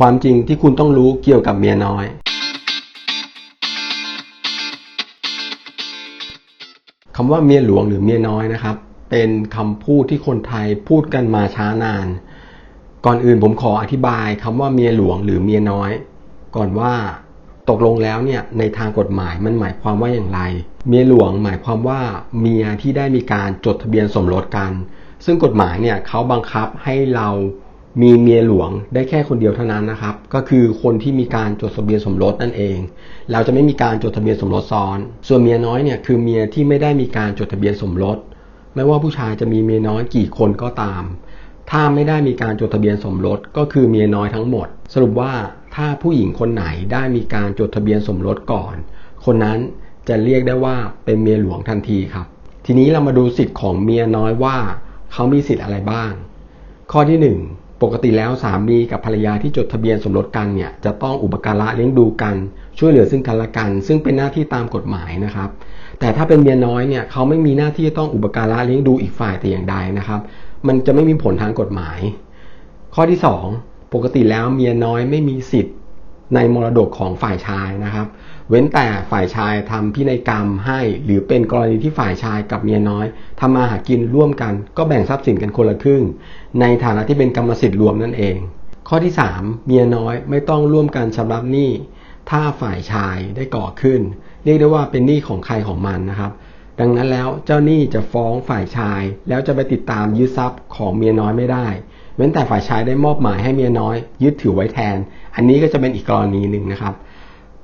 ความจริงที่คุณต้องรู้เกี่ยวกับเมียน้อย คำว่าเมียหลวงหรือเมียน้อยนะครับ เป็นคำพูดที่คนไทยพูดกันมาช้านาน ก่อนอื่นผมขออธิบายคำว่าเมียหลวงหรือเมียน้อย ก่อนว่าตกลงแล้วเนี่ยในทางกฎหมายมันหมายความว่าอย่างไร เมียหลวงหมายความว่าเมียที่ได้มีการจดทะเบียนสมรสกัน ซึ่งกฎหมายเนี่ยเขาบังคับให้เรา มีเมียหลวงได้แค่คนเดียวเท่านั้นนะครับ ก็คือคนที่มีการจดทะเบียนสมรสนั่นเอง เราจะไม่มีการจดทะเบียนสมรสซ้อน ส่วนเมียน้อยเนี่ยคือเมียที่ไม่ได้มีการจดทะเบียนสมรส ไม่ว่าผู้ชายจะมีเมียน้อยกี่คนก็ตาม ถ้าไม่ได้มีการจดทะเบียนสมรสก็คือเมียน้อยทั้งหมด สรุปว่าถ้าผู้หญิงคนไหนได้มีการจดทะเบียนสมรสก่อน คนนั้นจะเรียกได้ว่าเป็นเมียหลวงทันทีครับ ทีนี้เรามาดูสิทธิ์ของเมียน้อยว่าเขามีสิทธิ์อะไรบ้าง ข้อที่ 1 ปกติแล้วสามีกับภรรยาที่จดทะเบียนสมรสกันเนี่ยจะต้องอุปการะเลี้ยงดูกัน ช่วยเหลือซึ่งกันและกัน ซึ่งเป็นหน้าที่ตามกฎหมายนะครับ แต่ถ้าเป็นเมียน้อยเนี่ยเขาไม่มีหน้าที่ต้องอุปการะเลี้ยงดูอีกฝ่ายแต่อย่างใดนะครับ มันจะไม่มีผลทางกฎหมาย ข้อที่ 2 ปกติแล้วเมียน้อยไม่มีสิทธิ์ ในมรดกของฝ่ายชายนะครับ เว้นแต่ฝ่ายชายทำพินัยกรรมให้ หรือเป็นกรณีที่ฝ่ายชายกับเมียน้อยทำมาหากินร่วมกัน ก็แบ่งทรัพย์สินกันคนละครึ่ง ในฐานะที่เป็นกรรมสิทธิ์รวมนั่นเอง ข้อที่ 3 เมียน้อยไม่ต้องร่วมกันชำระหนี้ ถ้าฝ่ายชายได้ก่อขึ้น เรียกได้ว่าเป็นหนี้ของใครของมันนะครับดังนั้นแล้วเจ้าหนี้จะฟ้องฝ่ายชาย แล้วจะไปติดตามยึดทรัพย์ของเมียน้อยไม่ได้ เว้นแต่ฝ่ายชายได้มอบหมายให้เมียน้อย ยึดถือไว้แทน อันนี้ก็จะเป็นอีกกรณีหนึ่งนะครับ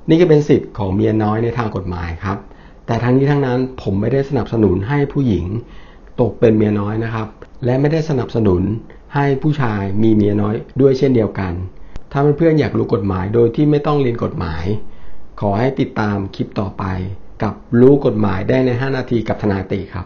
นี่ก็เป็นสิทธิ์ของเมียน้อยในทางกฎหมายครับ แต่ทั้งนี้ทั้งนั้นผมไม่ได้สนับสนุนให้ผู้หญิงตกเป็นเมียน้อยนะครับ และไม่ได้สนับสนุนให้ผู้ชายมีเมียน้อยด้วยเช่นเดียวกัน ถ้าเพื่อนๆอยากรู้กฎหมายโดยที่ไม่ต้องเรียนกฎหมาย ขอให้ติดตามคลิปต่อไป กับรู้กฎหมายได้ใน 5 นาทีกับทนายติครับ